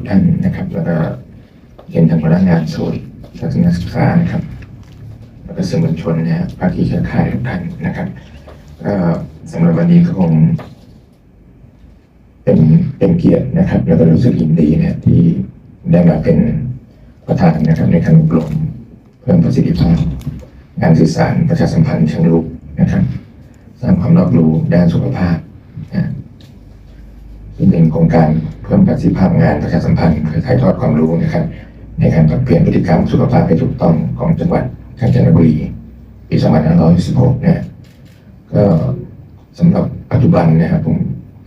กท่านนะครับ แล้วก็เห็นทางพนักงานศูนย์ศาสนศึกษานะครับ แล้วก็สื่อมวลชนนะภาคีเครือข่ายทุกท่านนะครับก็สำหรับวันนี้ก็คงเป็นเป็นเกียรตินะครับ แล้วก็รู้สึกยินดีนะที่ได้มาเป็นประธานนะครับ ในการอบรมเพิ่มประสิทธิภาพงานสื่อสารประชาสัมพันธ์เชิงลุกนะครับสร้างความรอบรู้ด้านสุขภาพนะ ซึ่งเป็นโครงการเพิ่มประสิทธิภาพงานประชาสัมพันธ์เพื่อถ่ายทอดความรู้นะครับ ในการปรับเปลี่ยนพฤติกรรมสุขภาพให้ถูกต้องของจังหวัดกาญจนบุรีปี2516เนี่ยก็สำหรับปัจจุบันนะครับผม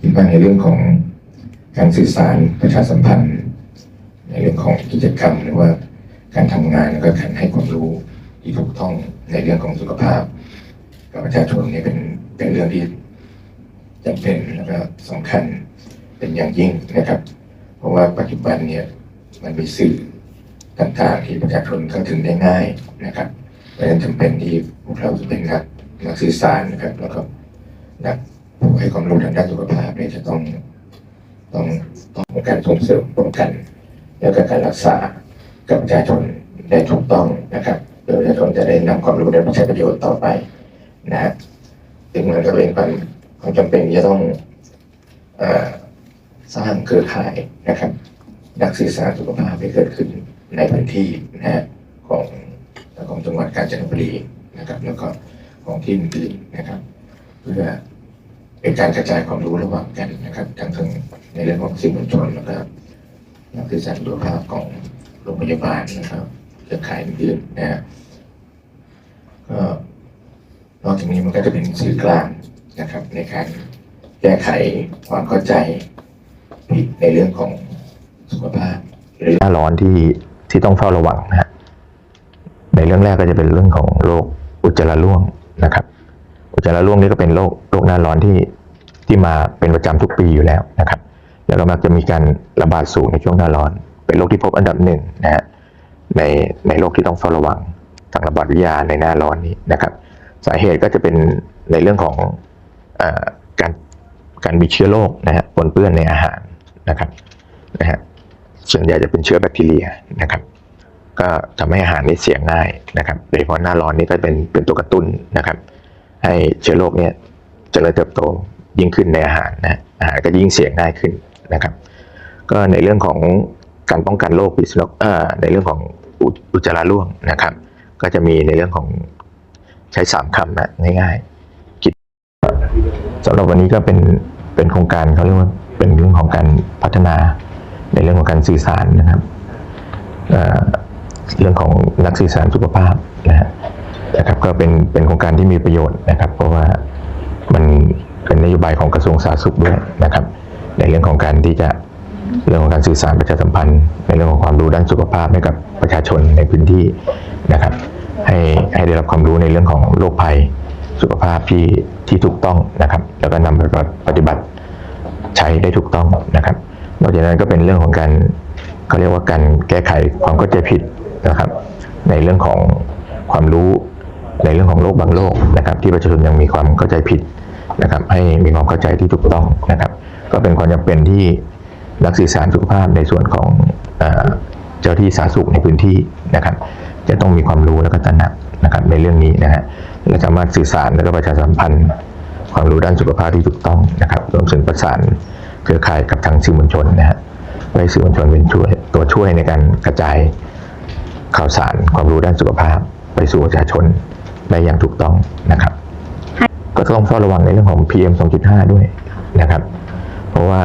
คิดว่าในเรื่องของการสื่อสารประชาสัมพันธ์ ในเรื่องของกิจกรรมหรือว่าการทำงานแล้วก็การให้ความรู้ที่ถูกต้องในเรื่องของสุขภาพกับประชาชนเนี่ยเป็นเป็นเรื่องที่จำเป็นแล้วก็สำคัญ เป็นอย่างยิ่งนะครับ เพราะว่าปัจจุบันเนี่ยมันมีสื่อต่างๆที่ประชาชนเข้าถึงได้ง่ายนะครับเพราะฉะนั้นจำเป็นที่พวกเราจะเป็นนักนักสื่อสารนะครับแล้วก็นักผู้ให้ความรู้ทางด้านสุขภาพเนี่ยจะต้องต้องต้องการส่งเสริมป้องกัน แล้วก็การรักษากับประชาชนได้ถูกต้องนะครับโดยประชาชนจะได้นำความรู้นั้นมาใช้ประโยชน์ต่อไปนะฮะซึ่งมันก็เป็นความความจำเป็นที่จะต้องเออ สร้างเครือข่ายนะครับ นักสื่อสารสุขภาพให้เกิดขึ้นในพื้นที่นะฮะของของจังหวัดกาญจนบุรีนะครับ แล้วก็ของที่อื่นๆนะครับ เพื่อเป็นการกระจายความรู้ระหว่างกันนะครับ ทั้งทั้งในเรื่องของสื่อมวลชนแล้วก็นักศึกษาสุขภาพของโรงพยาบาลนะครับเครือข่ายอื่นๆนะฮะก็นอกจากนี้มันก็จะเป็นสื่อกลางนะครับ ในการแก้ไขความเข้าใจ ในเรื่องของสุขภาพหรือหน้าร้อนที่ที่ต้องเฝ้าระวังนะฮะในเรื่องแรกก็จะเป็นเรื่องของโรคอุจจาระร่วงนะครับ อุจจาระร่วงนี่ก็เป็นโรคโรคหน้าร้อนที่ที่มาเป็นประจำทุกปีอยู่แล้วนะครับ แล้วก็มักจะมีการระบาดสูงในช่วงหน้าร้อน เป็นโรคที่พบอันดับหนึ่งนะฮะในในโรคที่ต้องเฝ้าระวังทางระบาดวิทยาในหน้าร้อนนี้นะครับ สาเหตุก็จะเป็นในเรื่องของอการการมีเชื้อโรคนะฮะปนเปื้อนในอาหาร นะครับนะฮะส่วนใหญ่จะเป็นเชื้อแบคทีเรียนะครับ ก็ทำให้อาหารนี่เสียง่ายนะครับโดยเฉพาะหน้าร้อนนี่ก็เป็นเป็นตัวกระตุ้นนะครับ ให้เชื้อโรคเนี่ยเจริญเติบโตยิ่งขึ้นในอาหารนะอาหารก็ยิ่งเสียง่ายขึ้นนะครับ ก็ในเรื่องของการป้องกันโรคพิษสุนัขเอ่อในเรื่องของอุอจจาระร่วงนะครับ ก็จะมีในเรื่องของใช้สามคำนะง่ายๆคิดสำหรับวันนี้ก็เป็นเป็นโครงการเขาเรียกว่า เป็นเรื่องของการพัฒนาในเรื่องของการสื่อสารนะครับเเรื่องของนักสื่อสารสุขภาพนะฮะนะครับก็เป็นเป็นโครงการที่มีประโยชน์นะครับ เพราะว่ามันเป็นนโยบายของกระทรวงสาธารณสุขด้วยนะครับ ในเรื่องของการที่จะเรื่องของการสื่อสารประชาสัมพันธ์ ในเรื่องของความรู้ด้านสุขภาพให้กับประชาชนในพื้นที่นะครับ ให้ให้ได้รับความรู้ในเรื่องของโรคภัยสุขภาพที่ที่ถูกต้องนะครับ แล้วก็นำไปปฏิบัติ ช้ได้ถูกต้องนะครับ นอกจากนั้นก็เป็นเรื่องของการเขาเรียกว่าการแก้ไขความเข้าใจผิดนะครับ ในเรื่องของความรู้ในเรื่องของโรคบางโรคนะครับ ที่ประชาชนยังมีความเข้าใจผิดนะครับ ให้มีความเข้าใจที่ถูกต้องนะครับ ก็เป็นความจำเป็นที่นักสื่อสารสุขภาพในส่วนของเออเจ้าที่สาธารณสุขในพื้นที่นะครับ จะต้องมีความรู้และก็ตระหนักนะครับในเรื่องนี้นะฮะและสามารถสื่อสารและก็ประชาสัมพันธ์ ความรู้ด้านสุขภาพที่ถูกต้องนะครับรวมถึงประสานเครือข่ายกับทางสื่อมวลชนนะฮะให้สื่อมวลชนเป็นช่วยตัวช่วยในการกระจายข่าวสารความรู้ด้านสุขภาพ ไปสู่ประชาชนได้อย่างถูกต้องนะครับ ก็ต้องเฝ้าระวังในเรื่องของ PM 2.5 ด้วยนะครับ เพราะว่า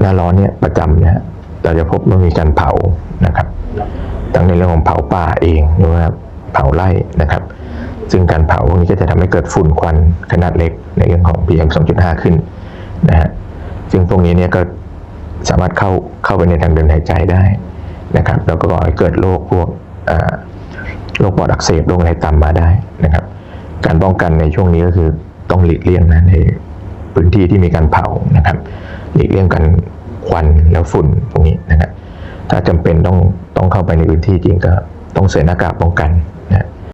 หน้าร้อนเนี่ยประจำนี่ยเราจะพบว่ามีการเผานะครับ ทั้งในเรื่องของเผาป่าเองหรือว่าเผาไร่นะครับ ซึ่งการเผาพวกนี้ก็จะทำให้เกิดฝุ่นควันขนาดเล็กในเรื่องของ PM 2.5 ขึ้นนะฮะซึ่งพวกนี้เนี่ยก็สามารถเข้าเข้าไปในทางเดินหายใจได้นะครับแล้วก็ก่อให้เกิดโรคพวกโรคปอดอักเสบโรคอะไรตามมาได้นะครับ การป้องกันในช่วงนี้ก็คือต้องหลีกเลี่ยงนะในพื้นที่ที่มีการเผานะครับ หลีกเลี่ยงกันควันแล้วฝุ่นพวกนี้นะครับถ้าจำเป็นต้องต้องเข้าไปในพื้นที่จริงก็ต้องใส่หน้ากากป้องกัน